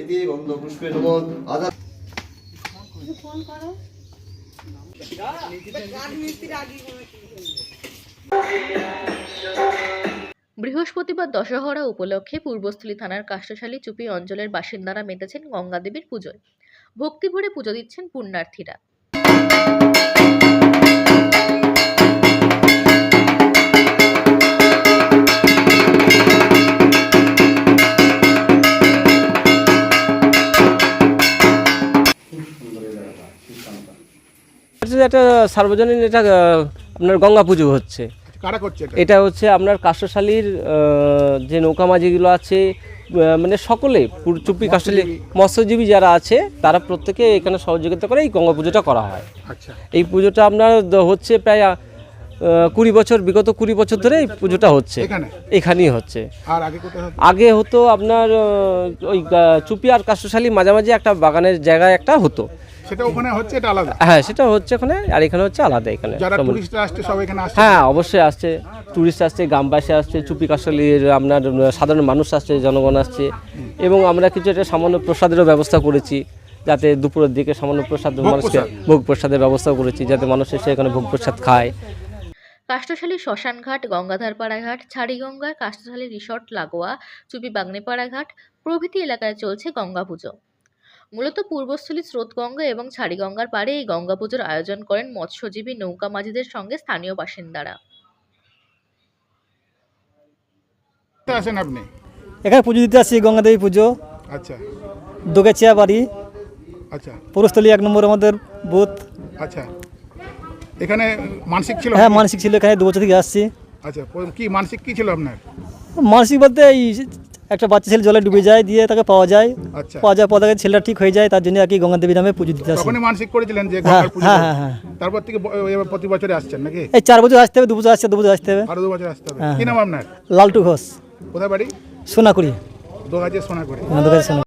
এতে গন্ধ পুষ্পে নমঃ আদা বৃহস্পতিবার দশহরা উপলক্ষে পূর্বস্থলী থানার কাষ্ঠশালী চুপি অঞ্চলের বাসিন্দারা মেতেছেন গঙ্গাদেবীর পুজোয়। ভক্তি ভরে পুজো দিচ্ছেন পুণ্যার্থীরা। একটা সার্বজনীন এটা আপনার গঙ্গা পুজো হচ্ছে। কারা করছে এটা? হচ্ছে আপনার কাষ্টশালীর যে নৌকা মাঝিগুলো আছে মানে সকলে চুপি কাষ্টশালী মৎস্যজীবী। যারা আছে তারা প্রত্যেকে এখানে সহযোগিতা করে এই গঙ্গা পুজোটা করা হয়। আচ্ছা। এই পুজোটা আপনার হচ্ছে প্রায় কুড়ি বছর বিগত কুড়ি বছর ধরে এই পুজোটা হচ্ছে। এখানেই হচ্ছে। আগে হতো? আপনার ওই চুপি আর কাষ্টশালী মাঝামাঝি একটা বাগানের জায়গায় একটা হতো। সেটা ওখানে হচ্ছে এটা আলাদা? হ্যাঁ সেটা হচ্ছে ওখানে আর এখানে হচ্ছে আলাদা এখানে। যারা। টুরিস্টরা আসছে সব এখানে আসছে? হ্যাঁ অবশ্যই আসছে। ট্যুরিস্ট আসছে গ্রামবাসী আসছে চুপি কাশলির আপনার সাধারণ মানুষ আসছে জনগণ আসছে। এবং আমরা কিছু একটা সামান্য প্রসাদেরও ব্যবস্থা করেছি যাতে দুপুরের দিকে সামান্য প্রসাদ মানুষকে ভোগ প্রসাদের ব্যবস্থা করেছি যাতে মানুষ এসে এখানে ভোগ প্রসাদ খায়। কাষ্ঠশালী শ্মশানঘাট গঙ্গাধারপাড়া ঘাট ছাড়িগঙ্গা কাষ্ঠশালী রিসর্ট লাগোয়া চুপি বাগনেপাড়া ঘাট প্রভৃতি এলাকায় চলছে গঙ্গা পুজো। মূলত পূর্বস্থলী স্রোতগঙ্গা এবং ছাড়িগঙ্গার পাড়ে এই গঙ্গা পুজোর আয়োজন করেন মৎস্যজীবী নৌকা মাঝিদের সঙ্গে স্থানীয় বাসিন্দারা। আসেন আপনি? এখানে পুজো দিতে আসছি গঙ্গাদেবী পুজো। আচ্ছা। দোগাচিয়া বাড়ি। আচ্ছা। পুরস্থলী এক নম্বর আমাদের বুথ। আচ্ছা। এখানে মানসিক ছিল? হ্যাঁ মানসিক ছিল এখানে দু বছর থেকে আসছি। আচ্ছা কি মানসিক কি ছিল আপনার? মানসিক বলতে এই একটা বাচ্চা ছেলে জলে ডুবে যায় দিয়ে তাকে পাওয়া যায়। আচ্ছা। পাওয়া যায় পাওয়া ছেলেটা ঠিক হয়ে যায় তার জন্য আর কি গঙ্গা দেবী নামে পুজো দিতে আসে। তখনই মানসিক করেছিলেন যে হ্যাঁ গঙ্গার পুজো হ্যাঁ হ্যাঁ হ্যাঁ। তারপর থেকে ব- এবার প্রতি বছরে আসছেন নাকি? এই চার বছর আসতে হবে দু বছর আসতে দু বছর আসতে হবে। আরও দু বছর আসতে হবে। হ্যাঁ, কি নাম আপনার? লালটু ঘোষ। কোথায় বাড়ি? সোনাকুড়ি। দু হাজার সোনা করে সোনা